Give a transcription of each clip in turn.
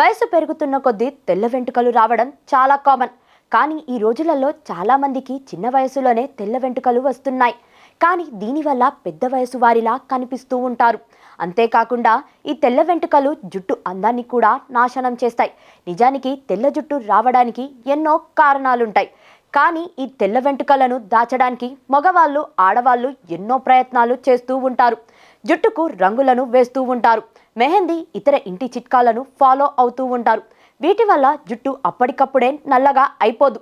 వయసు పెరుగుతున్న కొద్దీ తెల్ల వెంట్రుకలు రావడం చాలా కామన్ కానీ ఈ రోజులలో చాలా మందికి చిన్న వయసులోనే తెల్ల వెంట్రుకలు వస్తున్నాయి. కానీ దీనివల్ల పెద్ద వయసు వారిలా కనిపిస్తూ ఉంటారు. అంతేకాకుండా ఈ తెల్ల వెంట్రుకలు జుట్టు అందాన్ని కూడా నాశనం చేస్తాయి. నిజానికి తెల్ల జుట్టు రావడానికి ఎన్నో కారణాలుంటాయి. కానీ ఈ తెల్ల వెంట్రుకలను దాచడానికి మగవాళ్ళు ఆడవాళ్ళు ఎన్నో ప్రయత్నాలు చేస్తూ ఉంటారు. జుట్టుకు రంగులను వేస్తూ ఉంటారు. మెహందీ ఇతర ఇంటి చిట్కాలను ఫాలో అవుతూ ఉంటారు. వీటి వల్ల జుట్టు అప్పటికప్పుడే నల్లగా అయిపోదు.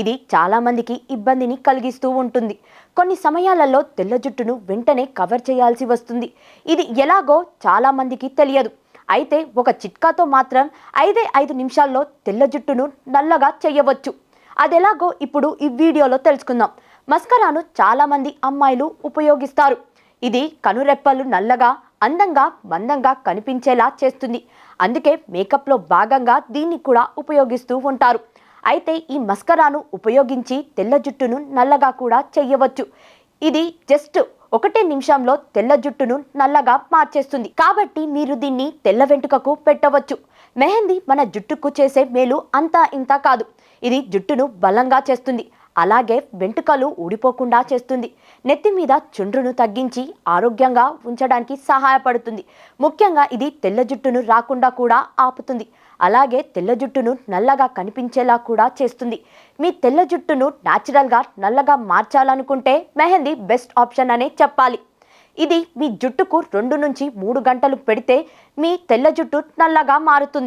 ఇది చాలామందికి ఇబ్బందిని కలిగిస్తూ ఉంటుంది. కొన్ని సమయాలలో తెల్ల జుట్టును వెంటనే కవర్ చేయాల్సి వస్తుంది. ఇది ఎలాగో చాలామందికి తెలియదు. అయితే ఒక చిట్కాతో మాత్రం ఐదే ఐదు నిమిషాల్లో తెల్ల జుట్టును నల్లగా చేయవచ్చు. అదెలాగో ఇప్పుడు ఈ వీడియోలో తెలుసుకుందాం. మస్కరాను చాలామంది అమ్మాయిలు ఉపయోగిస్తారు. ఇది కనురెప్పలు నల్లగా అందంగా మందంగా కనిపించేలా చేస్తుంది. అందుకే మేకప్లో భాగంగా దీన్ని కూడా ఉపయోగిస్తూ ఉంటారు. అయితే ఈ మస్కరాను ఉపయోగించి తెల్ల జుట్టును నల్లగా కూడా చేయవచ్చు. ఇది జస్ట్ ఒకటే నిమిషంలో తెల్ల జుట్టును నల్లగా మార్చేస్తుంది. కాబట్టి మీరు దీన్ని తెల్ల వెంట్రుకకు పెట్టవచ్చు. మెహందీ మన జుట్టుకు చేసే మేలు అంతా ఇంత కాదు. ఇది జుట్టును బలంగా చేస్తుంది. అలాగే వెంట్రుకలు ఊడిపోకుండా చేస్తుంది. నెత్తి మీద చుండ్రును తగ్గించి ఆరోగ్యంగా ఉంచడానికి సహాయపడుతుంది. ముఖ్యంగా ఇది తెల్ల జుట్టును రాకుండా కూడా ఆపుతుంది. అలాగే తెల్ల జుట్టును నల్లగా కనిపించేలా కూడా చేస్తుంది. మీ తెల్ల జుట్టును న్యాచురల్గా నల్లగా మార్చాలనుకుంటే మెహందీ బెస్ట్ ఆప్షన్ అనే చెప్పాలి. ఇది మీ జుట్టుకు రెండు నుంచి మూడు గంటలు పెడితే మీ తెల్ల జుట్టు నల్లగా మారుతుంది.